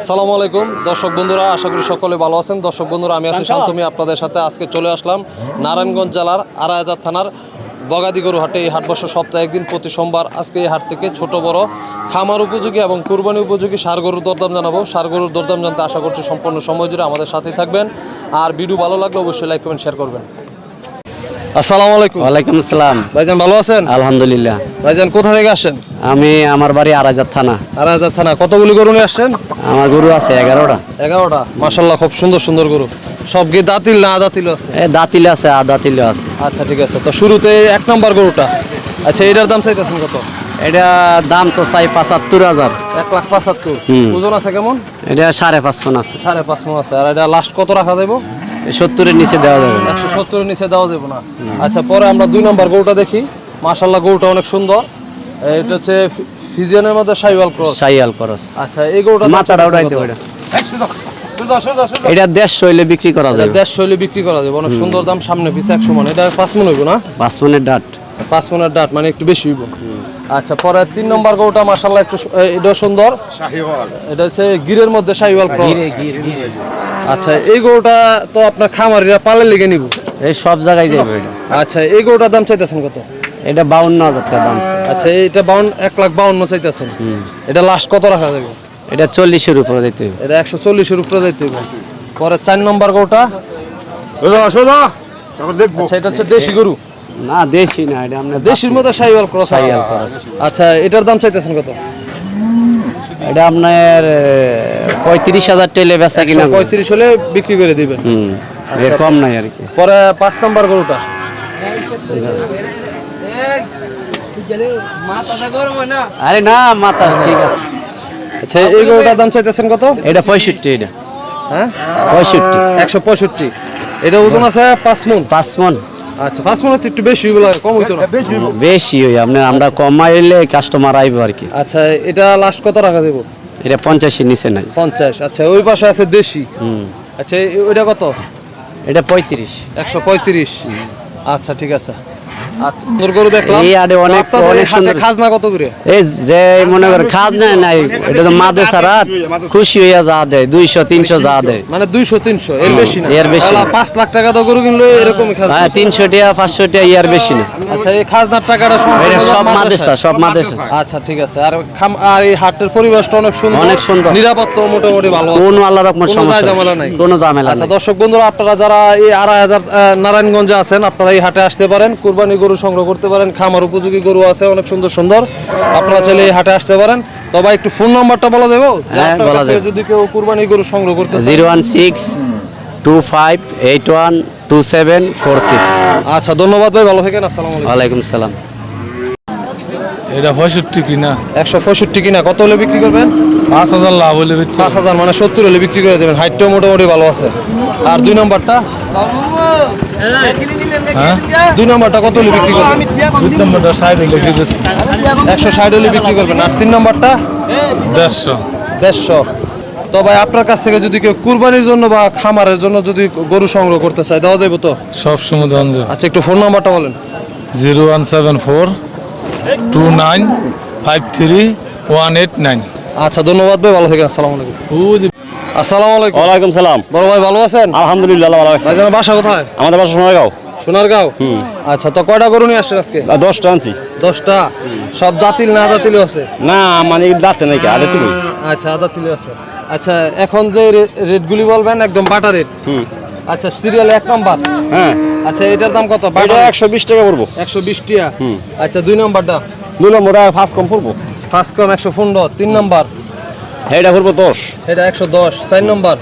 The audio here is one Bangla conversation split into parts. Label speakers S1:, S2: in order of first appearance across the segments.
S1: আসসালামু আলাইকুম। দর্শক বন্ধুরা আশা করি সকলে ভালো আছেন। দর্শক বন্ধুরা আমি আছি শান্তমি আপনাদের সাথে আজকে চলে আসলাম নারায়ণগঞ্জ জেলার আড়াইহাজার থানার বগাদি গরু হাটে এই হাট বসে সপ্তাহে একদিন প্রতি সোমবার আজকে এই হাট থেকে ছোট বড় খামার উপযোগী এবং কুরবানি উপযোগী গরুর দরদাম জানাব। গরুর দরদাম জানতে আশা করছি সম্পূর্ণ সময় জুড়ে আমাদের সাথেই থাকবেন। আর ভিডিও ভালো লাগলে অবশ্যই লাইক কমেন্ট শেয়ার করবেন। আসসালামু আলাইকুম।
S2: ওয়ালাইকুম আসসালাম।
S1: ভাইজান ভালো আছেন?
S2: আলহামদুলিল্লাহ।
S1: ভাইজান কোথা থেকে আসেন
S2: আমি আমার বাড়ি আড়াইজার থানা।
S1: আড়াইহাজার থানা। কতগুলি গরু নিয়ে আসছেন?
S2: আমার গরু আছে এগারোটা।
S1: এগারোটা? মাসাল্লাহ খুব সুন্দর সুন্দর গরু। সব কি দাঁতিল না দাঁতিল আছে?
S2: এ দাঁতিলে আছে আ দাঁতিলে আছে।
S1: আচ্ছা ঠিক আছে। তো শুরুতে এক নম্বর গরুটা। আচ্ছা এটার দাম চাইতেছেন কত?
S2: এটা দাম তো চাই পঁচাত্তর হাজার।
S1: এক লাখ পঁচাত্তর। ওজন আছে কেমন?
S2: এটা সাড়ে পাঁচ ফোন আছে।
S1: সাড়ে পাঁচ মন আছে। আর এটা লাস্ট কত রাখা
S2: এই সত্তরের নিচে দেওয়া যাবে না।
S1: একশো সত্তরের নিচে দেওয়া যাবে না। আচ্ছা পরে আমরা দুই নম্বর গরুটা দেখি। মাসাল্লাহ গরুটা অনেক সুন্দর। এটা হচ্ছে ফিজিয়ানের মধ্যে সাইওয়াল ক্রস।
S2: সাইয়াল খরচ
S1: আচ্ছা এই গরুটা
S2: মাথাটা উঠাইতে ওইটা এটা। দেড়শো হইলে বিক্রি করা যাবে।
S1: দেশ শৈলী বিক্রি করা যাবে। অনেক সুন্দর দাম সামনে পিছে একশো মান। এটা পাঁচ মন হইব না?
S2: পাঁচ ফোনের ডাট।
S1: পাঁচ মনের ডাট মানে একটু বেশি হইব। আচ্ছা পরে তিন নম্বর গরুটা মাসাল্লাহ একটু সু- এ, এটাও সুন্দর। এটা হচ্ছে গিরের মধ্যে সাইওয়াল ক্রস। আচ্ছা এই গরুটা তো আপনার খামারিরা পালে লেগে নিব।
S2: এই সব জায়গায় যাবে
S1: আচ্ছা এই গরুটার দাম চাইতেছেন কত?
S2: এটা বাউন্ন হাজার টাকা দাম।
S1: আচ্ছা এইটা বাউন্ন এক লাখ বাউন্ন চাইতেছেন। এটা লাস্ট কত রাখা যাবে?
S2: এটা চল্লিশের উপরে দিতে হবে।
S1: এটা একশো চল্লিশের উপরে যাইতে হবে। পরে চার নম্বর গরুটা? আচ্ছা এটা হচ্ছে দেশি গরু?
S2: না দেশি না এটা আপনার
S1: দেশির মতো সাইওয়াল ক্রস
S2: সাইয়াল খরচ
S1: আচ্ছা এটার দাম চাইতেছেন কত?
S2: এটা আপনার পঁয়ত্রিশ হাজার টেলে বেচা কিনা
S1: পঁয়ত্রিশ হলে বিক্রি করে দিবেন।
S2: হুম এর কম নাই আর কি।
S1: পরে পাঁচ নম্বর গরুটা।
S2: আরে না মাথা ঠিক আছে।
S1: আচ্ছা এই গরুটার দাম চাইতেছেন কত?
S2: এটা পঁয়ষট্টি এটা।
S1: হ্যাঁ?
S2: পঁয়ষট্টি।
S1: একশো পঁয়ষট্টি। এটা ওজন আছে পাঁচ মন?
S2: পাঁচ মন।
S1: আচ্ছা পাঁচ মন একটু বেশি হইব কম হইতো না।
S2: বেশি ওই আপনার আমরা কমাইলে কাস্টমার আইব আর কি।
S1: আচ্ছা এটা লাস্ট কত রাখা দেবো?
S2: এটা পঞ্চাশের নিচে নাই।
S1: পঞ্চাশ আচ্ছা ওই পাশে আছে দেশি।
S2: হুম।
S1: আচ্ছা ওইটা কত?
S2: এটা পঁয়ত্রিশ।
S1: একশো পঁয়ত্রিশ। আচ্ছা ঠিক আছে। আচ্ছা সুন্দর গরু দেখলাম।
S2: এই আড়ে অনেক- অনেক সুন্দর।
S1: খাজনা কত করে?
S2: এই যে মনে করে খাজ নাই নাই এটা তো মাদে সারা খুশি হইয়া যা দেয় দুইশো তিনশো যা দেয়।
S1: মানে দুইশো তিনশো এর বেশি না।
S2: এর বেশি
S1: তাহলে লাখ টাকা তো গরু কিনলো এরকমই খাজনা।
S2: হ্যাঁ তিনশো টাকা পাঁচশো টাকা ইয়ার বেশি না।
S1: আচ্ছা এই খাজনার টাকাটা
S2: সব
S1: মাদ্রাসায়?
S2: সব মাদেশা
S1: আচ্ছা ঠিক আছে। আর খাম আর এই হাটের পরিবেশটা অনেক সুন্দর।
S2: অনেক সুন্দর।
S1: নিরাপত্তা মোটামুটি ভালো
S2: কোনো আল্লাহ রকমের সমস্যা
S1: ঝামেলা নাই।
S2: কোনো ঝামেলা
S1: আচ্ছা দর্শক বন্ধুরা আপনারা যারা এই নারায়ণগঞ্জে আছেন আপনারা এই হাটে আসতে পারেন। কুরবানি গরু সংগ্রহ করতে পারেন খামার উপযোগী গরু আছে অনেক সুন্দর সুন্দর। আপনারা চাইলে হাটে আসতে পারেন। তবে একটু ফোন নাম্বারটা বলা দেবো
S2: হ্যাঁ, বলা যাবে।
S1: যদি কেউ কুরবানি গরু সংগ্রহ করতে
S2: zero one six two five eight one two seven four six.
S1: আচ্ছা ধন্যবাদ ভাই ভালো থাকেন আসসালামু আলাইকুম।
S2: ওয়ালাইকুম সালাম।
S3: এটা পঁয়ষট্টি কিনা?
S1: একশো পঁয়ষট্টি কিনা কত হলে বিক্রি করবেন?
S3: পাঁচ হাজার লাভ হলে
S1: পাঁচ হাজার মানে সত্তর হলে বিক্রি করে দেবেন হাইটটাও মোটামুটি ভালো আছে। আর দুই নম্বরটা? দুই নম্বরটা কত হলে বিক্রি করবেন?
S3: দুই নম্বরটা ষাট হলে
S1: একশো ষাট হলে বিক্রি করবেন। আর তিন নম্বরটা?
S3: দেড়শো।
S1: দেড়শো। তো ভাই আপনার কাছ থেকে যদি কেউ কুরবানির জন্য বা খামারের জন্য যদি গরু সংগ্রহ করতে চায় দেওয়া যাবে তো?
S3: সব সময় দঞ্জ
S1: আচ্ছা একটু ফোন নাম্বারটা বলেন।
S3: Zero one seven four two nine five three one eight nine.
S1: আচ্ছা ধন্যবাদ ভাই ভালো থাকেন আসসালামু আলাইকুম। আসসালামু আলাইকুম।
S4: ওয়ালাইকুম সালাম।
S1: বড় ভাই ভালো আছেন?
S4: আলহামদুলিল্লাহ ভালো আছে।
S1: ভাই বাসা কোথায়?
S4: আমাদের বাসা সোনারগাঁও।
S1: সোনারগাঁও? আচ্ছা তো কয়টা গরু নিয়ে আসছেন আজকে?
S4: দশটা আনছি।
S1: দশটা? সব দাঁতিল না দাঁতিল আছে?
S4: না মানে দাঁতে নাকি আরে তুই
S1: আচ্ছা আদা তিলে আছে। আচ্ছা এখন যে রেটগুলি বলবেন একদম বাটা রেট।
S4: হুম।
S1: আচ্ছা সিরিয়াল এক নম্বর।
S4: হ্যাঁ।
S1: আচ্ছা এটার দাম কত?
S4: এটা একশো বিশ টাকা পড়ব।
S1: একশো বিশ টিয়া?
S4: হুম।
S1: আচ্ছা দুই নম্বরটা?
S4: দুই নম্বর ফার্স্ট কম পড়ব।
S1: ফার্স্ট কম একশো পনেরো তিন নম্বর।
S4: এটা পড়ব দশ।
S1: এটা একশো দশ চার নম্বর।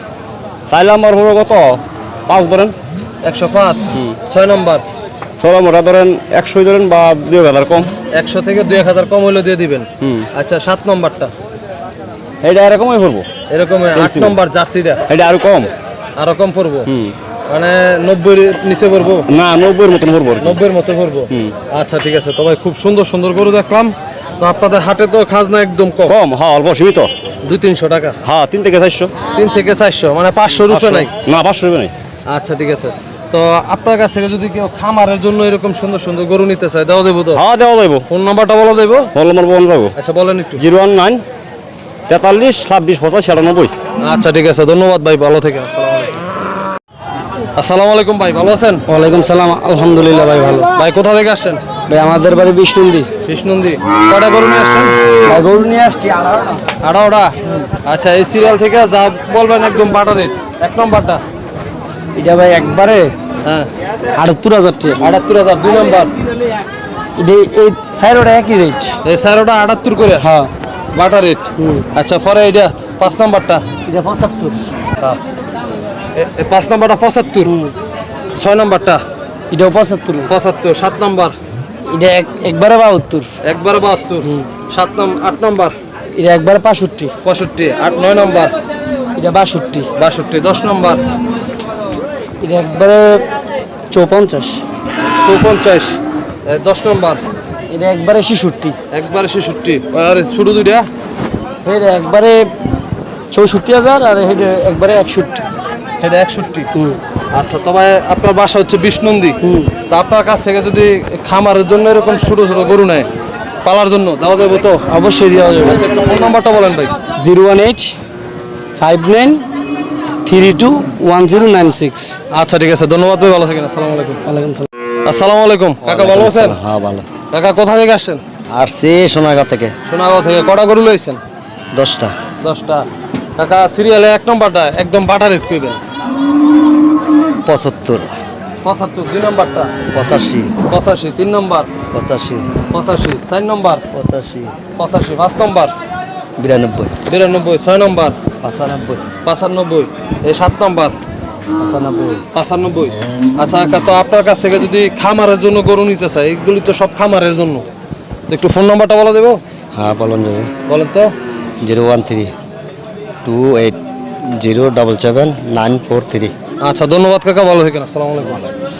S4: চার নম্বর পড়ব কত? পাঁচ ধরেন।
S1: একশো পাঁচ ছয় নম্বর।
S4: ছয় নম্বরটা ধরেন একশোই ধরেন বা দুই হাজার কম।
S1: একশো থেকে দুই এক হাজার কম হলে দিয়ে দিবেন।
S4: হুম।
S1: আচ্ছা সাত নম্বরটা।
S4: এটা এরকমই পড়ব
S1: এরকম আট নম্বর জার্সিটা
S4: এটা আরও কম।
S1: আরও কম পড়ব মানে নব্বই নিচে পড়ব
S4: না নব্বইয়ের মতন পড়ব।
S1: নব্বইয়ের মতো পড়ব আচ্ছা ঠিক আছে। তবে খুব সুন্দর সুন্দর গরু দেখলাম। তো আপনাদের হাটে তো খাজনা একদম কম।
S4: কম? হ্যাঁ অল্প সীমিত।
S1: দুই তিনশো টাকা।
S4: হ্যাঁ তিন থেকে চারশো।
S1: তিন থেকে চারশো মানে পাঁচশো। রুপে নাই?
S4: না পাঁচশো রুপে নাই।
S1: আচ্ছা ঠিক আছে। তো আপনার কাছ থেকে যদি কেউ খামারের জন্য এরকম সুন্দর সুন্দর গরু নিতে চায় দেওয়া দেবো তো?
S4: হ্যাঁ দেওয়া দেবো।
S1: ফোন নাম্বারটা বলা দেবো?
S4: ফোন নম্বর বন্ধ যাব
S1: আচ্ছা বলেন একটু।
S4: জিরো ওয়ান নাইন তেতাল্লিশ ছাব্বিশ পঁচাশ আটানব্বই
S1: আচ্ছা ঠিক আছে। ধন্যবাদ ভাই ভালো থেকে আসসালামু আলাইকুম ভাই ভালো আছেন?
S2: ওয়ালাইকুম সালাম। আলহামদুলিল্লাহ ভাই ভালো।
S1: ভাই কোথা থেকে আসছেন?
S2: ভাই আমাদের বাড়ি বিষ্ণুন্দি।
S1: কৃষ্ণন্দী কটা গরু নিয়ে আসছেন?
S2: ভাই গরু নিয়ে আসছি
S1: আড়াওটা আচ্ছা এই সিরিয়াল থেকে যা বলবেন একদম বাটা রেট। এক নম্বরটা?
S2: এটা ভাই একবারে
S1: হ্যাঁ।
S2: আটাত্তর হাজার টাকা।
S1: আটাত্তর হাজার দুই নম্বর।
S2: এই সাইডটা একই রেট।
S1: এই স্যারোটা আটাত্তর করে?
S2: হ্যাঁ।
S1: বাটা রেট? আচ্ছা পরে এইটা পাঁচ নম্বরটা?
S2: এটা পঁচাত্তর।
S1: পাঁচ নম্বরটা পঁচাত্তর? ছয় নম্বরটা?
S2: এটাও পঁচাত্তর।
S1: পঁচাত্তর সাত নম্বর।
S2: এটা এক একবারে বাহাত্তর।
S1: একবারে বাহাত্তর। সাত নম্বর আট নম্বর?
S2: এটা একবারে পাঁষট্টি
S1: পঁয়ষট্টি। আট নয় নম্বর?
S2: এটা বাষট্টি।
S1: বাষট্টি। দশ নম্বর?
S2: এটা একবারে চৌপঞ্চাশ।
S1: চৌপঞ্চাশ। দশ নম্বর?
S2: এটা একবারে ছেষট্টি।
S1: একবারে ছেষট্টি। আর ছোটো দুইটা?
S2: এটা একবারে চৌষট্টি হাজার আর এটা একবারে একষট্টি।
S1: এটা একষট্টি। আচ্ছা তবে আপনার বাসা হচ্ছে বিষ্ণন্দী। তা আপনার কাছ থেকে যদি খামারের জন্য এরকম ছোটো ছোটো গরু নেয় পালার জন্য দেওয়া যাবে তো?
S2: অবশ্যই দেওয়া যাবে।
S1: আচ্ছা ফোন নাম্বারটা বলেন ভাই।
S2: Zero one eight five nine three two one zero nine six.
S1: আচ্ছা ঠিক আছে। ধন্যবাদ ভাই ভালো থাকেন। আসসালামু আলাইকুম।
S2: ওয়ালাইকুম সালাম।
S1: আসসালামু আলাইকুম। কাকা ভালো আছেন?
S5: হ্যাঁ ভালো।
S1: কাকা কোথা থেকে আসছেন?
S5: আসছি সোনাগাঁ থেকে।
S1: সোনাগাঁও থেকে। কটা গরু লইছেন?
S5: দশটা।
S1: দশটা। কাকা সিরিয়ালে এক নম্বরটা একদম বাটা রেট কইবেন।
S5: পঁচাত্তর।
S1: পঁচাত্তর দুই নম্বরটা?
S5: পঁচাশি।
S1: পঁচাশি তিন নম্বর?
S5: পঁচাশি।
S1: পঁচাশি চার নম্বর?
S5: পঁচাশি।
S1: পঁচাশি পাঁচ নম্বর?
S5: বিরানব্বই।
S1: বিরানব্বই ছয় নম্বর?
S5: পঁচানব্বই।
S1: পঁচানব্বই এই সাত নম্বর?
S5: পঁচানব্বই।
S1: পঁচানব্বই। আচ্ছা তো আপনার কাছ থেকে যদি খামারের জন্য গরু নিতে চাই এগুলি তো সব খামারের জন্য। একটু ফোন নাম্বারটা বলে দেবো?
S5: হ্যাঁ বলুন যাবে
S1: বলেন তো।
S5: Zero one three two eight zero double seven nine four three.
S1: আচ্ছা ধন্যবাদ কাকা ভালো থাকেন আসসালামু আলাইকুম।